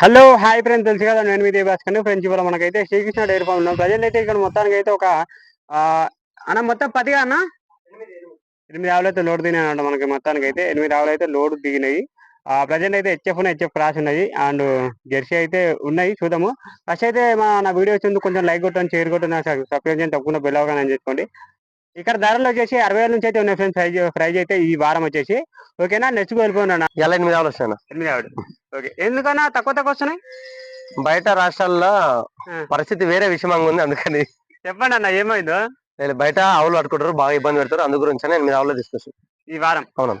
Hello hi friends. తెలుసు కదా నేను మీ దేవాస్కర్ ఫ్రెండ్స్ ఇవాళ మనకైతే శ్రీకృష్ణ డైరీ ఫామ్ ఉన్నాం ప్రజెంట్ అయితే ఇక్కడ మొత్తానికి అయితే ఒక అన్న మొత్తం పదిగా అన్న? ఎనిమిది ఆవులు అయితే లోడ్ దిగినాయి అన్నమాట మనకి మొత్తానికి అయితే ఎనిమిది ఆవులు అయితే లోడ్ దిగినాయి. ఆ ప్రజెంట్ అయితే హెచ్ఎఫ్ హెచ్ఎఫ్ క్రాస్ ఉన్నాయి. అండ్ జెర్సీ అయితే ఉన్నాయి చూద్దాము. ఫస్ట్ అయితే మా నా వీడియో వచ్చింది కొంచెం లైక్ కొట్టండి షేర్ కొట్టండి సబ్స్క్రైబ్ చేయండి తప్పకుండా బెల్ అవగానే అని చేసుకోండి ఇక్కడ ధరలు వచ్చేసి అరవై వేల నుంచి అయితే ఉన్నాయి ఫ్రెండ్స్ ప్రైజ్ ప్రైజ్ అయితే ఈ వారం వచ్చేసి. ఓకేనా నెక్స్ట్ వెళ్ళిపోయినా ఎలా ఎనిమిది ఆవులు వస్తాయి ఎనిమిది ఆవిడ ఓకే ఎందుకన్నా? తక్కువ తక్కువ వస్తున్నాయి? బయట రాష్ట్రాల్లో. పరిస్థితి వేరే విషయంగా ఉంది అందుకని. చెప్పండి అన్న ఏమైందో? బయట ఆవులు పట్టుకుంటారు బాగా ఇబ్బంది పెడతారు అందు గురించి ఎనిమిది ఆవులు తీసుకొచ్చి ఈ వారం. అవును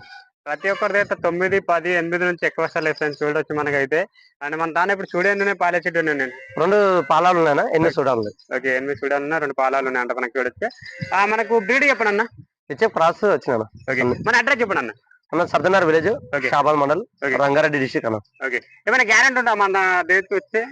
ప్రతి ఒక్కరి అయితే తొమ్మిది పది ఎనిమిది నుంచి ఎక్కువ వస్తలేదు ఫ్రెండ్స్ చూడొచ్చు మనకైతే. అండ్ మన దాని ఇప్పుడు చూడేందునే పాలే చెట్టు ఉన్నాయి నేను. రెండు పాలాలు ఉన్నాయన్నా ఎన్ని చూడాలి? ఓకే ఎనిమిది చూడాలన్నా రెండు పాలాలు ఉన్నాయి అంట మనకి చూడొచ్చు. ఆ మనకు బ్రీడ్ చెప్పండి అన్న హెచ్ఎఫ్ క్రాస్ వచ్చిన ఓకే మన అడ్రస్ చెప్పండి అన్న అన్న సర్దనార్ విలేజ్ షాబాద్ మండల్. రంగారెడ్డి డిస్టిక్ అన్న. ఓకే. ఏమైనా గ్యారెంటీ ఉందా మన డేట్ ఇది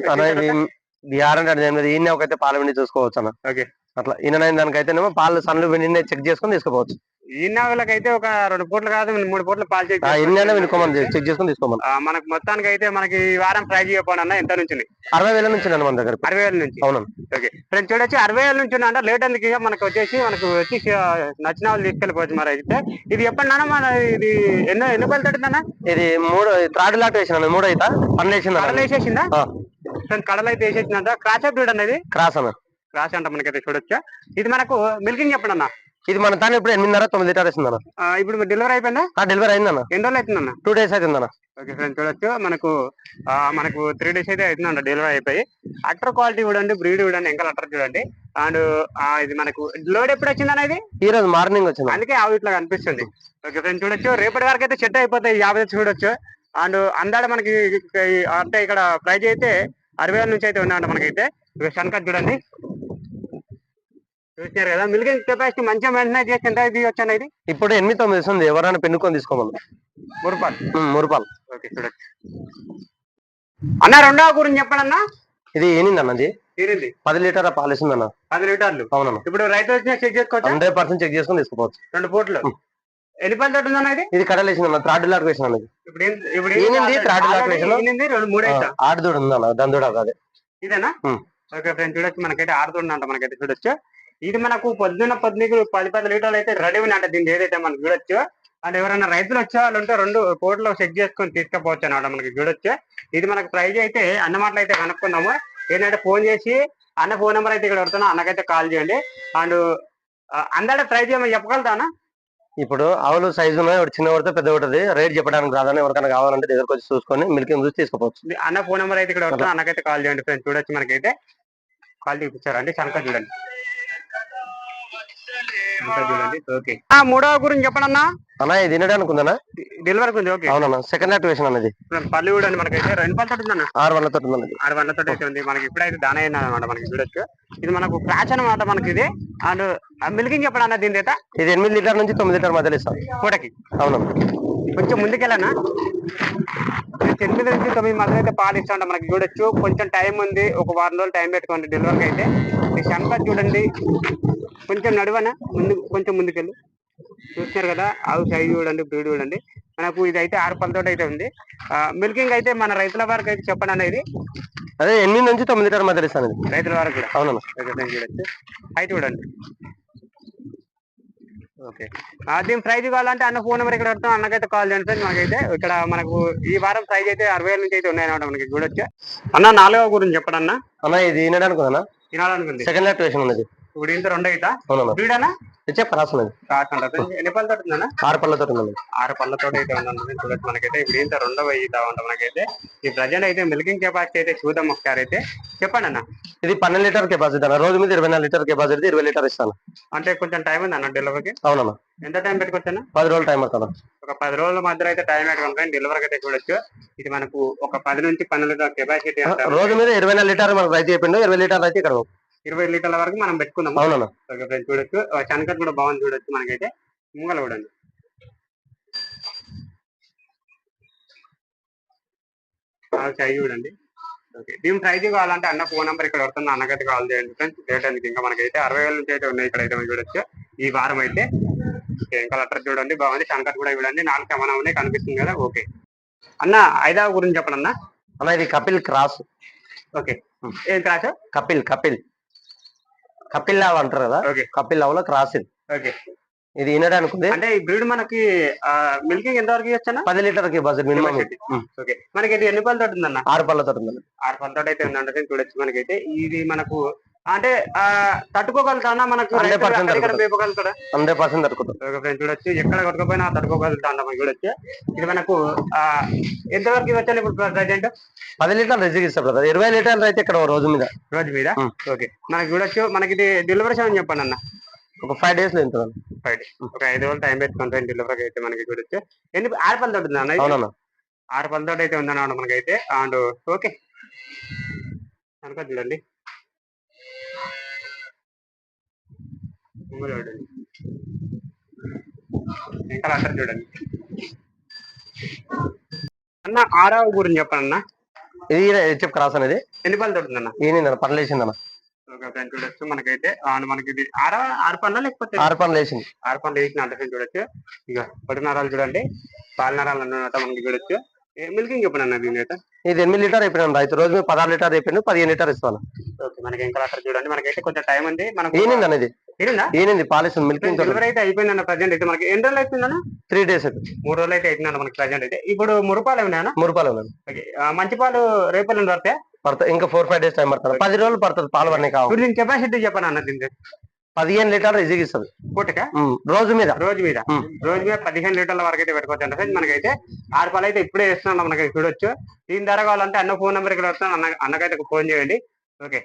గ్యారంటీ అంటే ఏం లేదు. ఈయన ఒకైతే పాల వెండి చూసుకోవచ్చు అన్న. ఓకే. అట్లా ఈయన దానికైతేనేమో పాలు సన్లు వెండి చెక్ చేసుకొని తీసుకోవచ్చు ఈ నాగులకైతే ఒక రెండు పూటలు కాదు మూడు పూటలు పాలు చెక్ ఎన్ని వినుకోమని చెక్ చేసుకొని తీసుకోమని. మనకు మొత్తానికి అయితే మనకి ఈ వారం ప్రైజ్ చెప్పండి అన్న ఎంత నుంచి? అరవై వేల నుంచి మన దగ్గర అరవై వేల నుంచి? అవును. ఓకే. ఫ్రెండ్స్ చూడొచ్చు అరవై వేల నుంచి అంటే లేట్ ఇక మనకు వచ్చేసి మనకు వచ్చి నచ్చిన వాళ్ళు తీసుకెళ్ళిపోవచ్చు మరి అయితే. ఇది చెప్పండి నాన్న మన ఇది ఎన్నో ఎన్ని పళ్ళు తట్టిందన్న ఇది మూడు త్రాడు లాట్ వేసిన మూడు అయితే? పన్ను వేసింది కడలు వేసేసిందా. ఫ్రెండ్స్ కడలు అయితే వేసేసిందంట క్రాచ్ బ్రీడ్ అనేది క్రాస్ అన్న. క్రాచ్ అంట మనకైతే చూడొచ్చు. ఇది మనకు మిల్కింగ్ చెప్పండి అన్న. ఇది మన తాను ఇప్పుడు ఎనిమిదిన్నర తొమ్మిది లీటర్ వేసింది అన్న. ఇప్పుడు డెలివరీ అయిపోయిందా? డెలివరీ అయిందన్న ఎన్ని రోజులు అవుతుందన్న? టూ డేస్ అవుతుందన్న ఓకే ఫ్రెండ్స్ చూడొచ్చు. మనకు మనకు త్రీ డేస్ అయితే అవుతుందంట డెలివరీ అయిపోయి. అట్టర్ క్వాలిటీ చూడండి బ్రీడ్ చూడండి ఇంకా అట్టర్ చూడండి. అండ్ ఇది మనకు లోడ్ ఎప్పుడు వచ్చిందన్న ఇది? ఈ రోజు మార్నింగ్ వచ్చింది అందుకే ఆవు ఇట్లా కనిపిస్తుంది. ఓకే ఫ్రెండ్స్ చూడొచ్చు. రేపటి వరకు అయితే సెట్ అయిపోతాయి యాభై చూడొచ్చు. అండ్ అందాడ మనకి అంటే ఇక్కడ ప్రైజ్ అయితే అరవై వేల నుంచి అయితే ఉన్నాయంట మనకైతే. శనకత్ చూడండి. చూసినారు కదా? మిల్కింగ్ కెపాసిటీ మంచిగా మెయింటైన్ చేసి ఎంత వచ్చాను ఇది ఇప్పుడు ఎనిమిది తొమ్మిది వస్తుంది. ఎవరైనా పెన్నుకొని తీసుకోమని. మూడు రూపాయలు ఓకే చూడొచ్చు అన్న రెండవ గురించి చెప్పండి అన్న ఇది ఏనింది అన్నది తీరింది పది లీటర్ పాలు ఇస్తుంది అన్న పది లీటర్లు? అవునన్న. ఇప్పుడు రైతు వచ్చినా చెక్ చేసుకోవచ్చా? హండ్రెడ్ పర్సెంట్ చెక్ చేసుకొని తీసుకోవచ్చు. రెండు పూట్లు. ఎన్ని పని తోటి ఉందన్న ఇది? ఇది కడలు వేసింది అన్న త్రాడు లాట్ వేసిన అన్నది ఇప్పుడు ఏం- ఇప్పుడు ఈనింది, ఏంది? Third Already lactation. ఈనింది, రెండు మూడు అయితే ఆడు దూడ ఉంది అన్న దాని దూడ అదే. ఇదేనా. ఓకే ఫ్రెండ్స్ చూడొచ్చు. మనకైతే ఆడుతుండంట మనకైతే చూడొచ్చు. ఇది మనకు పొద్దున్న పొద్దునకి పది పది లీటర్లు అయితే రెడీ ఉందంట దీన్ని ఏదైతే మనకు చూడొచ్చు. అండ్ ఎవరైనా రైతులు వచ్చే వాళ్ళు ఉంటే రెండు కోట్లు చెక్ చేసుకొని తీసుకుపోవచ్చు అనమాట మనకి చూడొచ్చు. ఇది మనకు ప్రైజ్ అయితే అన్న మాటలు అయితే కనుక్కుందాము. ఏంటంటే ఫోన్ చేసి అన్న ఫోన్ నెంబర్ అయితే ఇక్కడ పెడుతున్నా అన్నకైతే కాల్ చేయండి. అండ్ అందడ ప్రైజ్ ఏమో చెప్పగలుగుతానా? ఇప్పుడు ఆవులు సైజు ఉన్నాయి ఒకటి చిన్న పడితే పెద్ద పడుతుంది. రేట్ చెప్పడానికి రాదని ఎవరికైనా కావాలంటే దగ్గరకు వచ్చి చూసుకొని మిల్కింగ్ చూసి తీసుకోవచ్చు అన్న ఫోన్ నెంబర్ అయితే ఇక్కడ పెడుతున్నా అన్నకైతే కాల్ చేయండి ఫ్రెండ్స్. చూడొచ్చు మనకైతే. కాల్ చూపించారండి కనుక చూడండి. మూడవ గురించి చెప్పండి అన్న అన్న ఇది తినడానికి ఉందన్న డెలివరీ ఉంది ఓకే. అవునన్న సెకండ్ యాక్టివేషన్ అన్నది. పళ్ళు కూడా మనకైతే. రెండు పళ్ళు ఉందన్న? ఆరు వందల తోటి ఉందన్నది. ఆరు వందలతో అయితే ఉంది. మనకి ఇప్పుడైతే దాన అయినా అనమాట మనకి చూడొచ్చు. ఇది మనకు క్రాచ్ అనమాట మనకి ఇది. అండ్ మిల్కింగ్ చెప్పండి అన్న దీని ఇది ఎనిమిది లీటర్ నుంచి తొమ్మిది లీటర్ మధ్యలో ఇస్తాం. పూటకి. అవునన్న. కొంచెం ముందుకెళ్ళనా? ఎనిమిది నుంచి తొమ్మిది మధ్య అయితే పాలు ఇస్తా ఉంటాం మనకి. చూడొచ్చు కొంచెం టైం ఉంది. ఒక వారం రోజులు టైం పెట్టుకోండి డెలివరీకి అయితే. ఈ శంక చూడండి. కొంచెం నడువనా? ముందు కొంచెం ముందుకెళ్ళు. చూస్తున్నారు కదా ఆవు సైజ్ చూడండి బ్రీడ్ చూడండి. మనకు ఇది అయితే ఆరు పళ్ళతోటి అయితే ఉంది. మిల్కింగ్ అయితే మన రైతుల వారికి అయితే చెప్పండి అనేది? అదే ఎనిమిది నుంచి తొమ్మిది ఇస్తాను ఇది రైతుల వారికి కూడా. అవునన్న హైట్ చూడండి. ఓకే. దీని ప్రైజ్ కావాలంటే అన్న ఫోన్ నెంబర్ ఇక్కడ పెడతాం. అన్నకైతే కాల్ చేయండి ఫ్రెండ్స్ మనకైతే ఇక్కడ మనకు ఈ వారం ప్రైజ్ అయితే అరవై వేల నుంచి అయితే ఉన్నాయన్నమాట మనకి చూడొచ్చు? అన్న నాలుగవ గురించి చెప్పండి అన్న. అన్న ఇది తినడానికి ఉందన్న? తినాలనుకుంది సెకండ్ యాక్టివేషన్ ఉన్నది. ఇప్పుడు ఇంత రెండు అవుతా అవునన్న. బ్రీడనా ఉన్నది కాకుండా ఎన్ని పళ్ళతో ఉందన్న? ఆరు పళ్ళతో ఉన్నది ఆరు పళ్ళతో అయితే ఉందండి చూడొచ్చు మనకైతే ఇప్పుడు ఇంత రెండవ ఈత ఉంటాం మనకైతే? ఈ ప్రజెంట్ అయితే మిల్కింగ్ కెపాసిటీ అయితే చూద్దాం ఒకసారి అయితే. చెప్పండి అన్న. ఇది పన్నెండు లీటర్ కెపాసిటీ అన్న. రోజు మీద ఇరవై నాలుగు లీటర్ కెపాసిటీ ఇరవై లీటర్ ఇస్తాను. అంటే కొంచెం టైం ఉంది అన్న డెలివరీకి? అవునన్న. ఎంత టైం పెట్టుకొచ్చాను పది రోజులు టైం పడుతుంది ఒక పది రోజుల మధ్యలో అయితే టైం పెట్టుకుంటాం డెలివరీ అయితే చూడొచ్చు. ఇది మనకు ఒక పది నుంచి పన్నెండు లీటర్ కెపాసిటీ రోజు మీద ఇరవై నాలుగు లీటర్ మనకు రైతు చెప్పిండు. ఇరవై లీటర్ అయితే ఇక్కడ ఇరవై లీటర్ల వరకు మనం పెట్టుకుందాం అవునన్న. ఓకే ఫ్రెండ్స్ చూడొచ్చు శనకర్ కూడా బాగుంది చూడొచ్చు మనకైతే. ముంగల చూడండి సై చూడండి. ఓకే. దీని ప్రైజ్ కావాలంటే అన్న ఫోన్ నెంబర్ ఇక్కడ వస్తుంది అన్నకైతే కాల్ చేయండి ఫ్రెండ్స్. చేయడానికి ఇంకా మనకైతే అరవై వేల నుంచి అయితే ఉన్నాయి ఇక్కడ అయితే మనం చూడొచ్చు. ఈ వారం అయితే. ఓకే. ఇంకా లెటర్ చూడండి బాగుంది శంకర్ కూడా చూడండి. నాలుగు సమానం ఉన్నాయి కనిపిస్తుంది కదా. ఓకే. అన్న ఐదవ గురించి చెప్పండి అన్న. అన్న ఇది కపిల్ క్రాస్. ఓకే. ఏం క్రాస్? కపిల్ కపిల్. కపిల్ లావ్ అంటారు కదా? కపిల్ లావ్లో క్రాస్ ఇది ఓకే. ఇది ఈనడానికి ఉంది అంటే ఈ బ్రీడ్ మనకి మిల్కింగ్ ఎంత వరకు ఇవ్వచ్చన్నా? పది లీటర్కి బస్ మినిమం. ఓకే. మనకి ఇది ఎన్ని పళ్ళతో ఉంటుందన్న ఆరు పళ్ళతో ఉంది ఆరు పళ్ళతో అయితే ఉందంటే చూడొచ్చు మనకైతే. ఇది మనకు అంటే తట్టుకోగలుగుతానా మనకు 100% రైతులు అక్కడిక్కడ తట్టుకుంటుంది. మేపగలుగుతాడా హండ్రెడ్ పర్సెంట్ దొరుకుతుంది ఒక ఫ్రెండ్ చూడొచ్చు ఎక్కడ కొట్టుకపోయినా మనం చూడొచ్చు. ఇది మనకు ఎంతవరకు ఇవ్వచ్చు ఇప్పుడు ప్రజెంట్ పది లీటర్లు ఇస్తారు బ్రదర్. ఇరవై లీటర్లు అయితే ఇక్కడ రోజు మీద. రోజు మీద. ఓకే. మనకి చూడొచ్చు మనకి ఇది డెలివరీ అని చెప్పండి అన్న. ఒక ఫైవ్ డేస్లో ఉంటుంది ఫ్రైడే ఒక ఐదు రోజులు టైం పెట్టుకుంటాం డెలివరీ అయితే మనకి చూడొచ్చు. ఎన్ని ఆరు అన్న ఇది? అవునన్నా. ఆరు పళ్ళతో అయితే ఉందన్నమాట మనకైతే. And okay. కనుక ముంగలు చూడండి ఇంకా అంటారు చూడండి. అన్న ఆరావు గురించి చెప్పండి అన్న ఇది హెచ్ఎఫ్ క్రాస్ అనేది ఎన్ని పళ్ళతో ఉంటుందన్న ఈయన పనులు వేసిందన్న ఫ్రెండ్ చూడొచ్చు. మనకైతే మనకి ఇది ఆరా ఆరు పళ్ళ లేకపోతే? ఆరు పనులు వేసింది ఆరు పళ్ళు వేసిన అంటే చూడొచ్చు. ఇక పొడి నరాలు చూడండి. పాల నరాలు అన్నమాట మనకి చూడొచ్చు. మిల్కింగ్ చెప్పండి అన్న దీని అయితే ఇది ఎనిమిది లీటర్ అయిపోయినాను రైతు రోజు మీద పదహారు లీటర్ అయిపోయింది పదిహేను లీటర్ ఇస్తాను. ఓకే మనకి ఇంకా అక్కడ చూడండి మనకైతే కొంచెం టైం ఉంది మనకు ఈనింది అనేది ఈనింది? పాలిస్తుంది మిల్కింగ్ డెలివరీ అయితే అయిపోయిందన్న ప్రజెంట్ అయితే మనకి ఎన్ని రోజులు త్రీ డేస్ అయితే మూడు రోజులు అయితే మనకి ప్రజెంట్ అయితే. ఇప్పుడు మురుపాలు ఏమైనా ఓకే మంచి పాలు రేపు నుండి పడితే పడుతుంది ఇంకా ఫోర్ ఫైవ్ డేస్ టైం పడుతుంది పది రోజులు పడుతుంది పాలు పడినాయి కావు. ఇప్పుడు దీని కెపాసిటీ చెప్పండి అన్న దీని పదిహేను లీటర్ ఈజీగా ఇస్తుంది. పూటక? రోజు మీద. రోజు మీద. రోజు మీద పదిహేను లీటర్ల వరకు అయితే పెట్టుకోవచ్చు అంటే మనకైతే ఆరు పాలు అయితే ఇప్పుడే ఇస్తున్నాం మనకి చూడొచ్చు. దీని ధర కావాలంటే అన్న ఫోన్ నెంబర్ ఇక్కడ వస్తాను అన్న అన్నకైతే ఫోన్ చేయండి. ఓకే.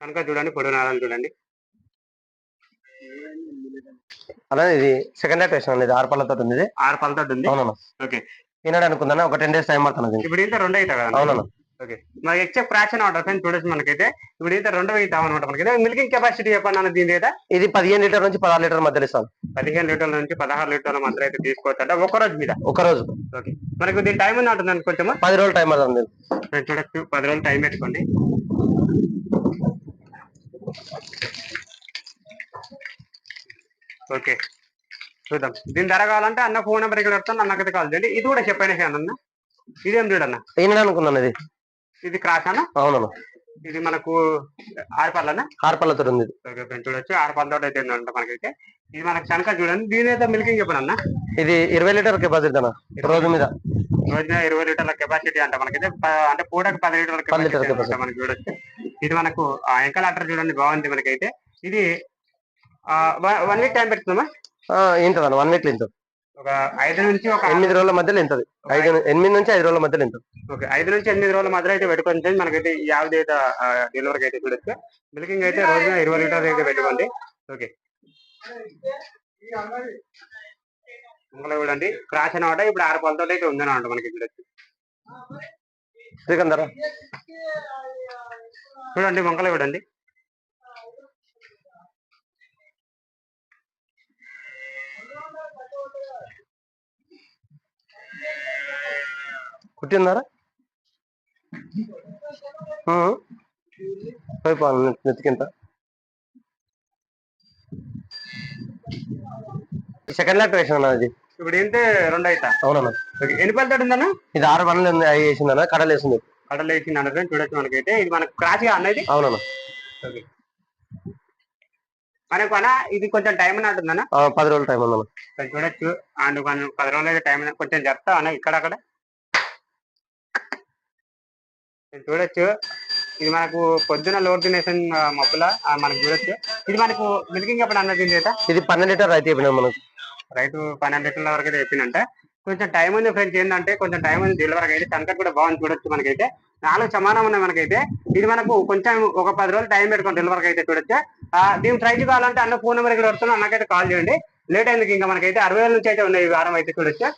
కనుక చూడండి పొడి నారాలు చూడండి. అలానే ఇది సెకండ్ డేట్ వేసిన ఇది ఆరు పళ్ళతో ఉంది ఆరు పళ్ళతో ఉంది. ఓకే. తినడానికి ఒక టెన్ డేస్ టైం పడుతుంది. ఇప్పుడు ఇంత రెండు అవుతాయి కదా? అవునన్నా. ఓకే. మనకి ఎక్సెప్ట్ ఫ్రాక్షన్ ఆర్డర్ ఫ్రెండ్ చూడొచ్చు మనకైతే. ఇప్పుడు ఇంత రెండు అవుతాం అనమాట మనకి మిల్కింగ్ కెపాసిటీ చెప్పండి అన్న దీని అయితే ఇది పదిహేను లీటర్ నుంచి పదహారు లీటర్ మధ్యలో ఇస్తాను పదిహేను లీటర్ల నుంచి పదహారు లీటర్ల మాత్రం అయితే తీసుకోవచ్చు అంటే. ఒక రోజు మీద. ఒక రోజు. ఓకే. మనకు దీని టైం ఉంది అంటుంది కొంచెం పది రోజులు టైం ఫ్రెండ్ చూడొచ్చు. పది రోజులు టైం పెట్టుకోండి. ఓకే. చూద్దాం. దీని ధర కావాలంటే అన్న ఫోన్ నెంబర్ ఇక్కడ వస్తాను అన్నకైతే కాల్ చేయండి. ఇది కూడా చెప్పండి అన్న. ఇదేం చూడన్న అనుకున్నాను ఇది. ఇది క్రాస్ అన్న అవునన్నా ఇది మనకు ఆరు పళ్ళనా ఆరు పళ్ళతో ఉంది. ఓకే చూడొచ్చు. ఆరు పళ్ళతో అయితే ఉందంట మనకైతే. ఇది మనకు శనక చూడండి. దీని అయితే మిల్కింగ్ చెప్పండి అన్న? ఇది ఇరవై లీటర్ కెపాసిటీ అన్న రోజు మీద. రోజున ఇరవై లీటర్ల కెపాసిటీ అంట మనకైతే. అంటే పూటకి పది లీటర్ల కెపాసిటీ. మనకి చూడొచ్చు. ఇది మనకు ఆ ఎంకల్ ఆటర్ చూడండి బాగుంది మనకైతే. ఇది వన్ వీక్ టైం పెడుతుందమ్మా? అన్న వన్ వీక్ ఇంత ఒక ఐదు నుంచి ఒక ఎనిమిది రోజుల మధ్యలో ఇంతది ఐదు ఎనిమిది నుంచి ఐదు రోజుల మధ్యలో ఇంత ఓకే ఐదు నుంచి ఎనిమిది రోజుల మధ్య అయితే పెట్టుకొని మనకైతే యావది అయితే డెలివరీకి అయితే చూడొచ్చు మిల్కింగ్ అయితే రోజున ఇరవై లీటర్లు అయితే పెట్టుకోండి. ఓకే. ముంగల చూడండి క్రాస్ అనమాట. ఇప్పుడు ఆరు పాలతో అయితే ఉందన్నమాట మనకి చూడొచ్చు శ్రీకందర చూడండి మొక్కలు చూడండి కుట్టిందారా పోయిపోవాలి నెత్తికింత. సెకండ్ లాక్ వేసిన అన్న ఇది ఇప్పుడు ఏంటి రెండు అవుతా అవునన్నా ఎన్ని ఉందన్న? ఇది ఆరు పనులు ఉంది అవి వేసిందన్న కడలు వేసింది. కడలు వేసింది అన్నది చూడొచ్చు మనకైతే. ఇది మనకు క్రాస్గా అన్నది? అవునన్నా. మనకు అన్న ఇది కొంచెం టైం ఉన్నట్టుందన్న ఆ, పది రోజుల టైం ఉందన్న. చూడొచ్చు. అండ్ పది రోజులు అయితే టైం. కొంచెం చెప్తా అన్న ఇక్కడ అక్కడ కొంచెం చూడొచ్చు. ఇది మనకు పొద్దున లోడ్ తినేసిన మబ్బుల మనకు చూడొచ్చు. ఇది మనకు మిల్కింగ్ ఎప్పుడు అన్నది ఇది పన్నెండు లీటర్ అయితే చెప్పినాం మనకు. రైతు పన్నెండు లీటర్ల వరకు అయితే చెప్పిందంటే కొంచెం టైం ఉంది ఫ్రెండ్స్ ఏంటంటే కొంచెం టైం ఉంది డెలివరీ అయితే సంకట్ కూడా బాగుంది చూడొచ్చు మనకైతే. నాలుగు సమానం ఉన్నాయి మనకైతే. ఇది మనకు కొంచెం ఒక పది రోజులు టైం పెట్టుకొని డెలివరీ అయితే చూడొచ్చు. దీని ప్రైజ్ కావాలంటే అన్న ఫోన్ నెంబర్ ఇక్కడ వస్తున్నా నాకైతే కాల్ చేయండి. లేట్ అయింది ఇంకా మనకైతే అరవై వేల నుంచి అయితే ఉన్నాయి ఈ వారం అయితే చూడొచ్చు.